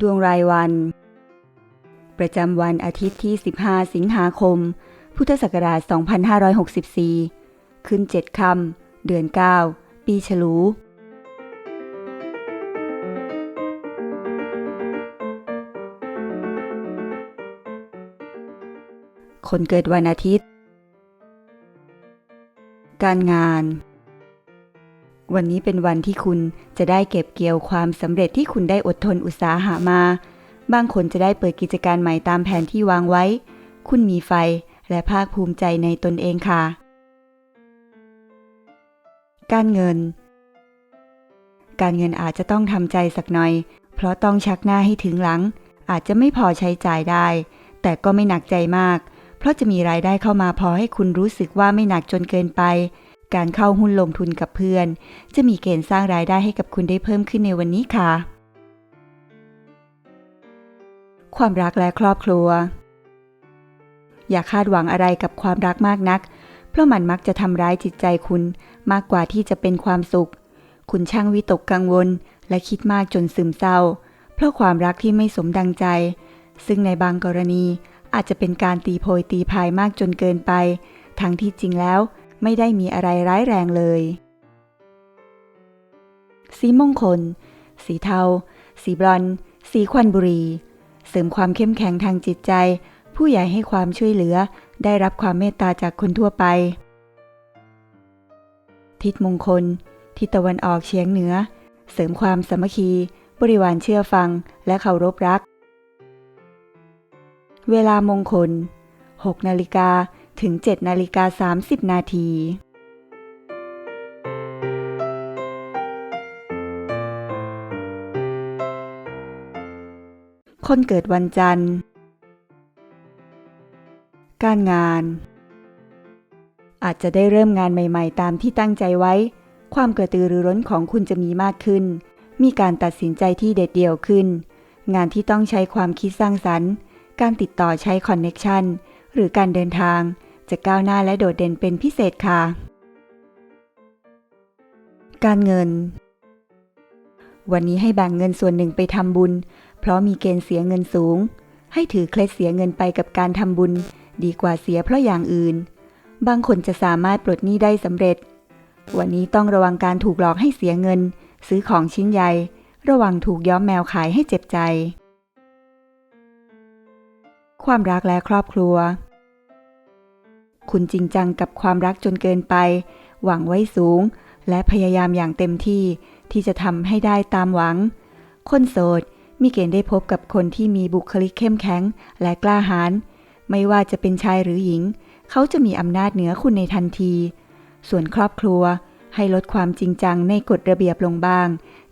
ดวงรายวัน ประจำวันอาทิตย์ที่ 15 สิงหาคม พุทธศักราช 2564 ขึ้น 7คำเดือน 9 ปีฉลูคนเกิดวันอาทิตย์ การงาน วันนี้เป็นวันที่คุณจะได้เก็บเกี่ยวความสำเร็จที่คุณได้อดทนอุตสาหะมา บางคนจะได้เปิดกิจการใหม่ตามแผนที่วางไว้ คุณมีไฟและภาคภูมิใจในตนเองค่ะ การเงิน การเงินอาจจะต้องทำใจสักหน่อย เพราะต้องชักหน้าให้ถึงหลัง อาจจะไม่พอใช้จ่ายได้ แต่ก็ไม่หนักใจมาก เพราะจะมีรายได้เข้ามาพอให้คุณรู้สึกว่าไม่หนักจนเกินไป การเข้าหุ้นลงทุนกับเพื่อน จะมีเกณฑ์สร้างรายได้ให้กับคุณได้เพิ่มขึ้นในวันนี้ค่ะ ความรักและครอบครัว อย่าคาดหวังอะไรกับความรักมากนัก เพราะมันมักจะทำร้ายจิตใจคุณมากกว่าที่จะเป็นความสุข คุณช่างวิตกกังวล และคิดมากจนซึมเศร้า เพราะความรักที่ไม่สมดังใจ ซึ่งในบางกรณีอาจจะเป็นการตีโพยตีพายมากจนเกินไป ทั้งที่จริงแล้ว ไม่ได้มีอะไรร้ายแรงเลย สีมงคล สีเทา สีบรอนสีควันบุรี เสริมความเข้มแข็งทางจิตใจ ผู้ใหญ่ให้ความช่วยเหลือ ได้รับความเมตตาจากคนทั่วไป ทิศมงคล ทิศตะวันออกเฉียงเหนือ เสริมความสามัคคี บริวารเชื่อฟัง และเคารพรัก เวลามงคล 6 นาฬิกา ถึง 7 นาฬิกา 30 นาทีคนเกิดวันจันทร์ การงาน อาจจะได้เริ่มงานใหม่ๆ ตามที่ตั้งใจไว้ ความกระตือรือร้นของคุณจะมีมากขึ้น มีการตัดสินใจที่เด็ดเดี่ยวขึ้น งานที่ต้องใช้ความคิดสร้างสรรค์ การติดต่อใช้คอนเน็กชันหรือการเดินทาง จะก้าวหน้าและโดดเด่นเป็นพิเศษค่ะ การเงิน วันนี้ให้แบ่งเงินส่วนหนึ่งไปทำบุญ เพราะมีเกณฑ์เสียเงินสูง ให้ถือเคล็ดเสียเงินไปกับการทำบุญ ดีกว่าเสียเพราะอย่างอื่น บางคนจะสามารถปลดหนี้ได้สำเร็จ วันนี้ต้องระวังการถูกหลอกให้เสียเงิน ซื้อของชิ้นใหญ่ ระวังถูกย้อมแมวขายให้เจ็บใจความรักและครอบครัว คุณจริงจังกับความรักจนเกินไป หวังไว้สูง และพยายามอย่างเต็มที่ที่จะทำให้ได้ตามหวัง คนโสดมีเกณฑ์ได้พบกับคนที่มีบุคลิกเข้มแข็งและกล้าหาญไม่ว่าจะเป็นชายหรือหญิง เขาจะมีอำนาจเหนือคุณในทันที ส่วนครอบครัวให้ลดความจริงจังในกฎระเบียบลงบ้าง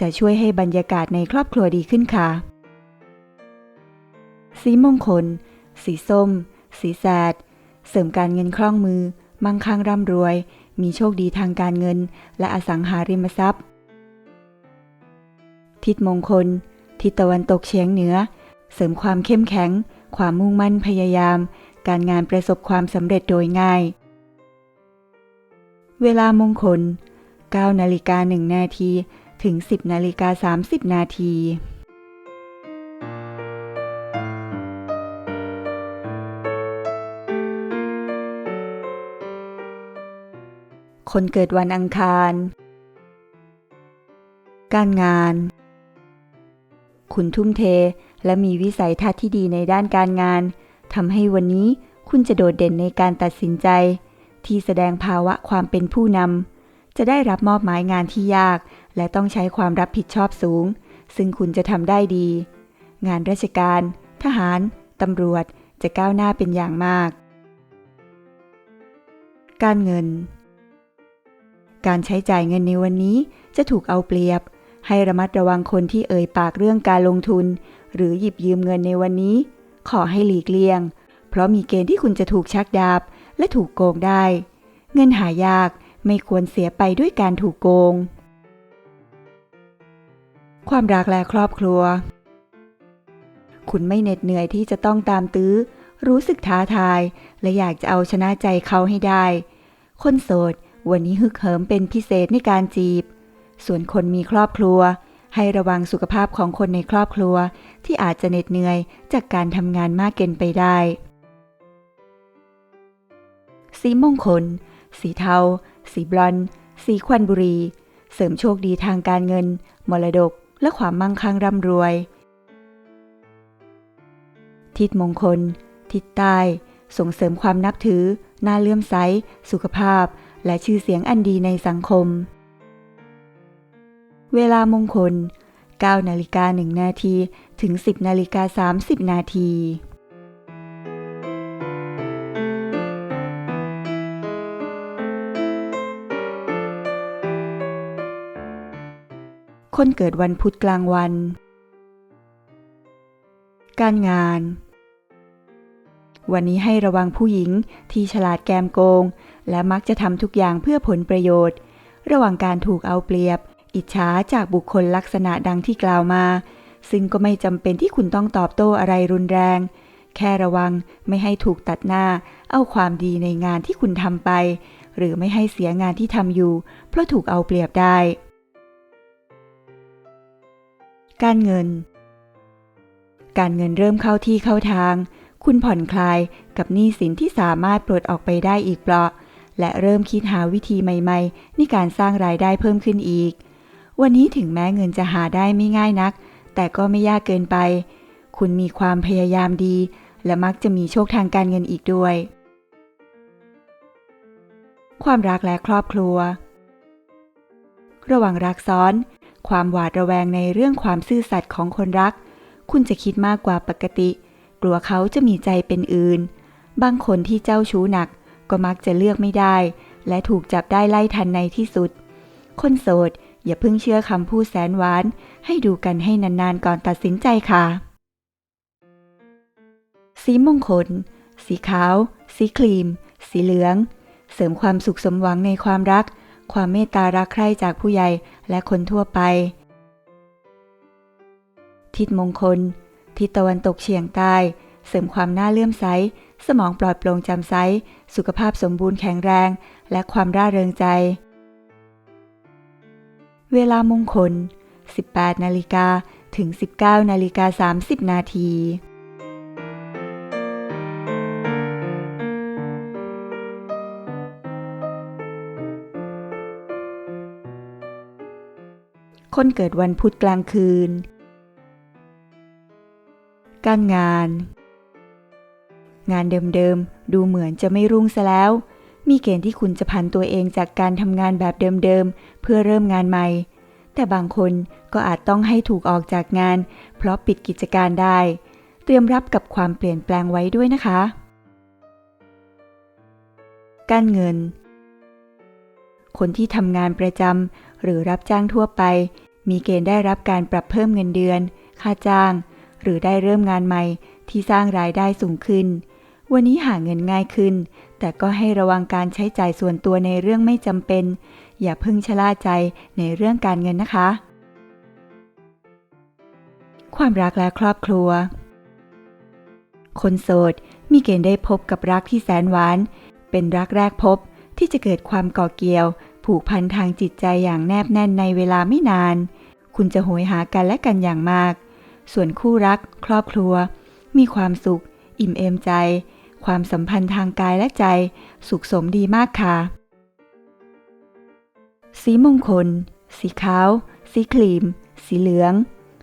จะช่วยให้บรรยากาศในครอบครัวดีขึ้นค่ะ สีมงคล สีส้ม สีแสด เสริมการเงินคล่องมือ มั่งคั่งร่ำรวย มีโชคดีทางการเงิน และอสังหาริมทรัพย์ ทิศมงคล ทิศตะวันตกเฉียงเหนือ เสริมความเข้มแข็ง ความมุ่งมั่นพยายาม การงานประสบความสำเร็จโดยง่าย เวลามงคล9นาฬิกา1นาทีถึง 10นาฬิกา30นาที คนเกิดวันอังคาร การงาน คุณทุ่มเทและมีวิสัยทัศน์ที่ดีในด้านการงานทำให้วันนี้คุณจะโดดเด่นในการตัดสินใจ ที่แสดงภาวะความเป็นผู้นำจะได้รับมอบหมายงานที่ยาก และต้องใช้ความรับผิดชอบสูง ซึ่งคุณจะทำได้ดี งานราชการ ทหารตำรวจจะก้าวหน้าเป็นอย่างมาก การเงิน การใช้จ่ายเงินในวันนี้จะถูกเอาเปรียบ ให้ระมัดระวังคนที่เอ่ยปากเรื่องการลงทุน หรือหยิบยืมเงินในวันนี้ ขอให้หลีกเลี่ยง เพราะมีเกณฑ์ที่คุณจะถูกชักดาบ และถูกโกงได้ เงินหายากไม่ควรเสียไปด้วยการถูกโกง ความรักและครอบครัว คุณไม่เหน็ดเหนื่อยที่จะต้องตามตื้อ รู้สึกท้าทาย และอยากจะเอาชนะใจเขาให้ได้ คนโสด วันนี้ฮึกเหิมเป็นพิเศษในการจีบ ส่วนคนมีครอบครัว ให้ระวังสุขภาพของคนในครอบครัวที่อาจจะเหน็ดเหนื่อยจากการทำงานมากเกินไปได้ สีมงคล สีเทา สีบลอนด์สีควันบุรี เสริมโชคดีทางการเงิน มรดก และความมั่งคั่งร่ำรวย ทิศมงคล ทิศใต้ ส่งเสริมความนับถือ น่าเลื่อมใส สุขภาพ และชื่อเสียงอันดีในสังคม เวลามงคล 9 นาฬิกา 1 นาที ถึง 10 นาฬิกา 30 นาทีคนเกิดวันพุธกลางวัน การงาน วันนี้ให้ระวังผู้หญิงที่ฉลาดแกมโกง และมักจะทำทุกอย่างเพื่อผลประโยชน์ ระหว่างการถูกเอาเปรียบ อิจฉาจากบุคคลลักษณะดังที่กล่าวมา ซึ่งก็ไม่จำเป็นที่คุณต้องตอบโต้อะไรรุนแรง แค่ระวังไม่ให้ถูกตัดหน้า เอาความดีในงานที่คุณทำไป หรือไม่ให้เสียงานที่ทำอยู่ เพราะถูกเอาเปรียบได้ การเงิน การเงินเริ่มเข้าที่เข้าทาง คุณผ่อนคลายกับหนี้สินที่สามารถปลดออกไปได้อีกเปราะและเริ่มคิดหาวิธีใหม่ ๆ ในการสร้างรายได้เพิ่มขึ้นอีก วันนี้ถึงแม้เงินจะหาได้ไม่ง่ายนัก แต่ก็ไม่ยากเกินไป คุณมีความพยายามดี และมักจะมีโชคทางการเงินอีกด้วย ความรักและครอบครัว ระหว่างรักซ้อน ความหวาดระแวงในเรื่องความซื่อสัตย์ของคนรัก คุณจะคิดมากกว่าปกติ กลัวเขาจะมีใจเป็นอื่น บางคนที่เจ้าชู้หนักก็มักจะเลือกไม่ได้ และถูกจับได้ไล่ทันในที่สุด คนโสดอย่าเพิ่งเชื่อคำพูดแสนหวาน ให้ดูกันให้นานๆก่อนตัดสินใจค่ะ สีมงคล สีขาว สีครีม สีเหลือง เสริมความสุขสมหวังในความรัก ความเมตตารักใคร่จากผู้ใหญ่และคนทั่วไป ทิศมงคล ทิศตะวันตกเฉียงใต้ เสริมความน่าเลื่อมใส สมองปลอดโปร่งจำใส สุขภาพสมบูรณ์แข็งแรง และความร่าเริงใจ เวลามงคล 18 นาฬิกาถึง 19 นาฬิกา 30 นาทีคนเกิดวันพุธกลางคืน การงาน งานเดิมๆ ดูเหมือนจะไม่รุ่งซะแล้ว มีเกณฑ์ที่คุณจะพันตัวเองจากการทำงานแบบเดิมๆ เพื่อเริ่มงานใหม่ แต่บางคนก็อาจต้องให้ถูกออกจากงาน เพราะปิดกิจการได้ เตรียมรับกับความเปลี่ยนแปลงไว้ด้วยนะคะ การเงิน คนที่ทำงานประจำหรือรับจ้างทั่วไป มีเกณฑ์ได้รับการปรับเพิ่มเงินเดือน ค่าจ้าง หรือได้เริ่มงานใหม่ที่สร้างรายได้สูงขึ้น วันนี้หาเงินง่ายขึ้น แต่ก็ให้ระวังการใช้จ่ายส่วนตัวในเรื่องไม่จำเป็น อย่าเพิ่งชะล่าใจในเรื่องการเงินนะคะ ความรักและครอบครัว คนโสดมีเกณฑ์ได้พบกับรักที่แสนหวาน เป็นรักแรกพบที่จะเกิดความก่อเกี่ยว ผูกพันทางจิตใจอย่างแนบแน่นในเวลาไม่นาน คุณจะโหยหากันและกันอย่างมาก ส่วนคู่รัก ครอบครัว มีความสุข อิ่มเอมใจ ความสัมพันธ์ทางกายและใจ สุขสมดีมากค่ะ สีมงคล สีขาว สีครีม สีเหลือง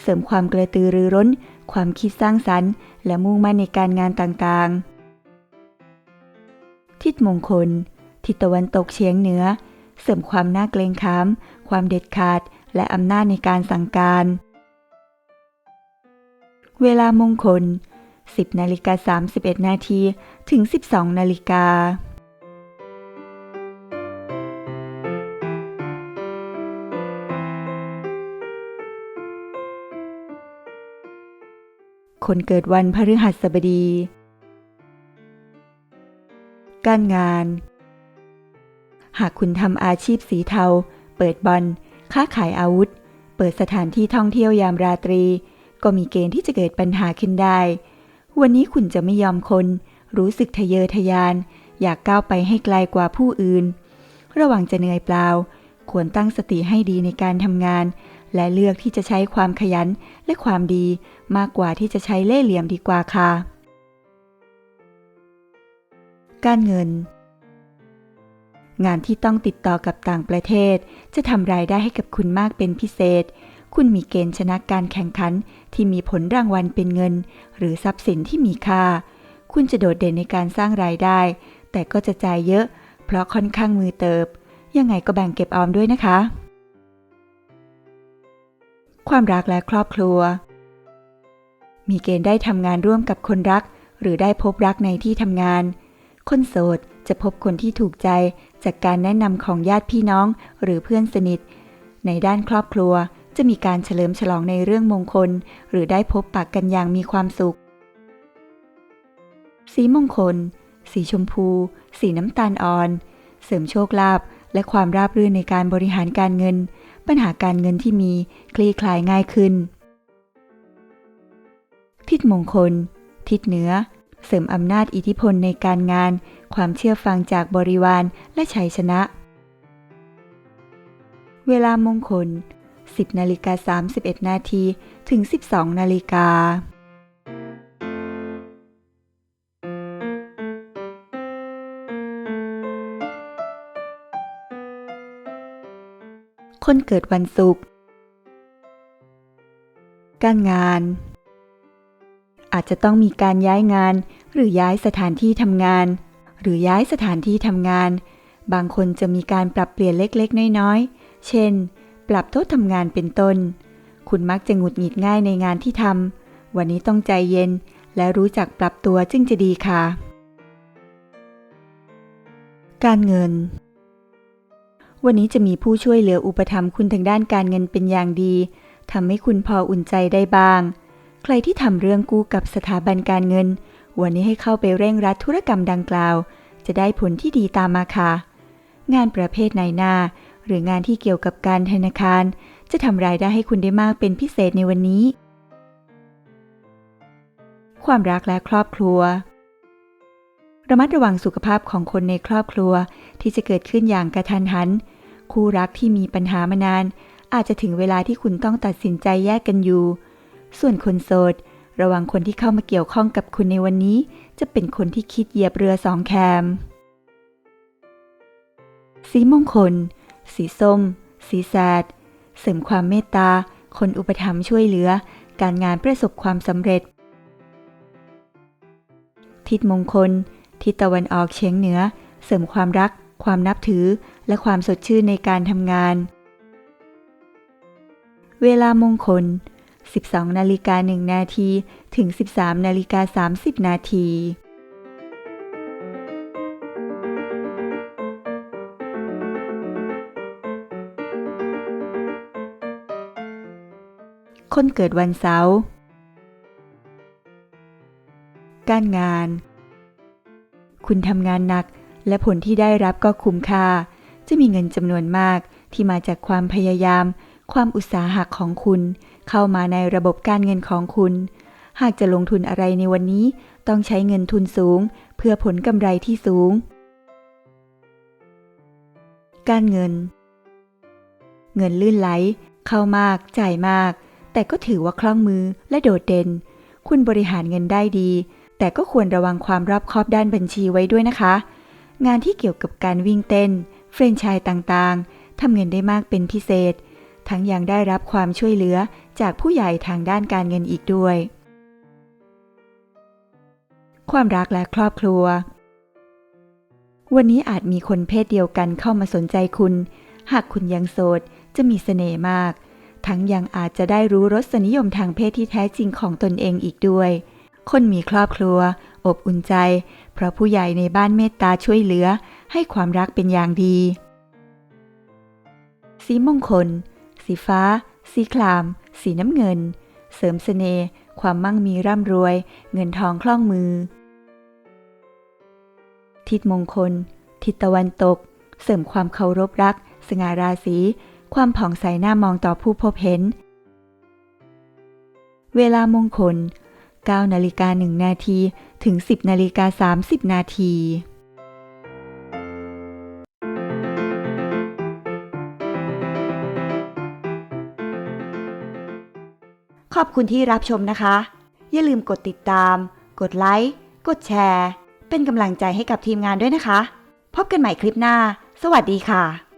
เสริมความกระตือรือร้น ความคิดสร้างสรรค์ และมุ่งมั่นในการงานต่างๆ ทิศมงคล ทิศตะวันตกเฉียงเหนือ เสริมความน่าเกรงขาม ความเด็ดขาด และอำนาจในการสั่งการ เวลามงคล 10นาฬิกา31 นาทีถึง 12นาฬิกาคนเกิดวันพฤหัสบดี การงาน หากคุณทำอาชีพสีเทา เปิดบอลค้าขายอาวุธ เปิดสถานที่ท่องเที่ยวยามราตรี ก็มีเกณฑ์ที่จะเกิดปัญหาขึ้นได้ วันนี้คุณจะไม่ยอมคน รู้สึกทะเยอทะยาน อยากก้าวไปให้ไกลกว่าผู้อื่น ระหว่างจะเหนื่อยเปล่า ควรตั้งสติให้ดีในการทำงาน และเลือกที่จะใช้ความขยันและความดีมากกว่าที่จะใช้เล่ห์เหลี่ยมดีกว่าค่ะ การเงินงานที่ต้องติดต่อกับต่างประเทศ จะทำรายได้ให้กับคุณมากเป็นพิเศษ คุณมีเกณฑ์ชนะการแข่งขันที่มีผลรางวัลเป็นเงิน หรือทรัพย์สินที่มีค่า คุณจะโดดเด่นในการสร้างรายได้ แต่ก็จะจ่ายเยอะ เพราะค่อนข้างมือเติบ ยังไงก็แบ่งเก็บออมด้วยนะคะ ความรักและครอบครัว มีเกณฑ์ได้ทำงานร่วมกับคนรัก หรือได้พบรักในที่ทำงาน คนโสดจะพบคนที่ถูกใจจากการแนะนำของญาติพี่น้องหรือเพื่อนสนิท ในด้านครอบครัว จะมีการเฉลิมฉลองในเรื่องมงคล หรือได้พบปากกันอย่างมีความสุข สีมงคล สีชมพู สีน้ำตาลอ่อน เสริมโชคลาภและความราบรื่นในการบริหารการเงิน ปัญหาการเงินที่มีคลี่คลายง่ายขึ้น ทิศมงคล ทิศเหนือ เสริมอำนาจอิทธิพลในการงาน ความเชื่อฟังจากบริวารและชัยชนะ เวลามงคล 10นาฬิกา31นาทีถึง 12นาฬิกาคนเกิดวันศุกร์ การงาน อาจจะต้องมีการย้ายงาน หรือย้ายสถานที่ทำงาน หรือย้ายสถานที่ทำงาน บางคนจะมีการปรับเปลี่ยนเล็กๆ น้อยๆ เช่น ปรับโต๊ะทำงานเป็นต้น คุณมักจะหงุดหงิดง่ายในงานที่ทำ วันนี้ต้องใจเย็น และรู้จักปรับตัวจึงจะดีค่ะ การเงิน วันนี้จะมีผู้ช่วยเหลืออุปถัมภ์คุณทางด้านการเงินเป็นอย่างดีทำให้คุณพออุ่นใจได้บ้าง ใครที่ทำเรื่องกู้กับสถาบันการเงิน วันนี้ให้เข้าไปเร่งรัดธุรกรรมดังกล่าว จะได้ผลที่ดีตามมาค่ะ งานประเภทนหน้า หรืองานที่เกี่ยวกับการธนาคาร จะทำรายได้ให้คุณได้มากเป็นพิเศษในวันนี้ ความรักและครอบครัว ระมัดระวังสุขภาพของคนในครอบครัวที่จะเกิดขึ้นอย่างกระทันหัน คู่รักที่มีปัญหามานาน อาจจะถึงเวลาที่คุณต้องตัดสินใจแยกกันอยู่ ส่วนคนโสด ระวังคนที่เข้ามาเกี่ยวข้องกับคุณในวันนี้ จะเป็นคนที่คิดเหยียบเรือสองแคมสีมงคล สีส้ม สีแสด เสริมความเมตตา คนอุปถัมภ์ช่วยเหลือ การงานประสบความสำเร็จ ทิศมงคล ทิศตะวันออกเฉียงเหนือ เสริมความรัก ความนับถือ และความสดชื่นในการทำงาน เวลามงคล 12 นาฬิกา1นาที ถึง 13 นาฬิกา 30 นาที คนเกิดวันเสาร์การงาน คุณทำงานหนักและผลที่ได้รับก็คุ้มค่า จะมีเงินจำนวนมากที่มาจากความพยายาม ความอุตสาหะของคุณ เข้ามาในระบบการเงินของคุณ หากจะลงทุนอะไรในวันนี้ ต้องใช้เงินทุนสูง เพื่อผลกำไรที่สูง การเงิน เงินลื่นไหล เข้ามากจ่ายมาก แต่ก็ถือว่าคล่องมือและโดดเด่น คุณบริหารเงินได้ดี แต่ก็ควรระวังความรอบคอบด้านบัญชีไว้ด้วยนะคะ งานที่เกี่ยวกับการวิ่งเต้น เฟรนไชส์ต่างๆทำเงินได้มากเป็นพิเศษ ทั้งยังได้รับความช่วยเหลือจากผู้ใหญ่ทางด้านการเงินอีกด้วย ความรักและครอบครัว วันนี้อาจมีคนเพศเดียวกันเข้ามาสนใจคุณ หากคุณยังโสดจะมีเสน่ห์มาก ทั้งยังอาจจะได้รู้รสนิยมทางเพศที่แท้จริงของตนเองอีกด้วย คนมีครอบครัว อบอุ่นใจ เพราะผู้ใหญ่ในบ้านเมตตาช่วยเหลือ ให้ความรักเป็นอย่างดี สีมงคล สีฟ้า สีคราม สีน้ำเงิน เสริมเสน่ห์ความมั่งมีร่ำรวย เงินทองคล่องมือ ทิศมงคล ทิศตะวันตก เสริมความเคารพรัก สง่าราศี ความผ่องใสหน้ามองต่อผู้พบเห็น เวลามงคล 9 นาฬิกา 1 นาที ถึง 10 นาฬิกา 30 นาทีขอบคุณที่รับชมนะคะ อย่าลืมกดติดตาม กดไลค์ กดแชร์ เป็นกำลังใจให้กับทีมงานด้วยนะคะ พบกันใหม่คลิปหน้า สวัสดีค่ะ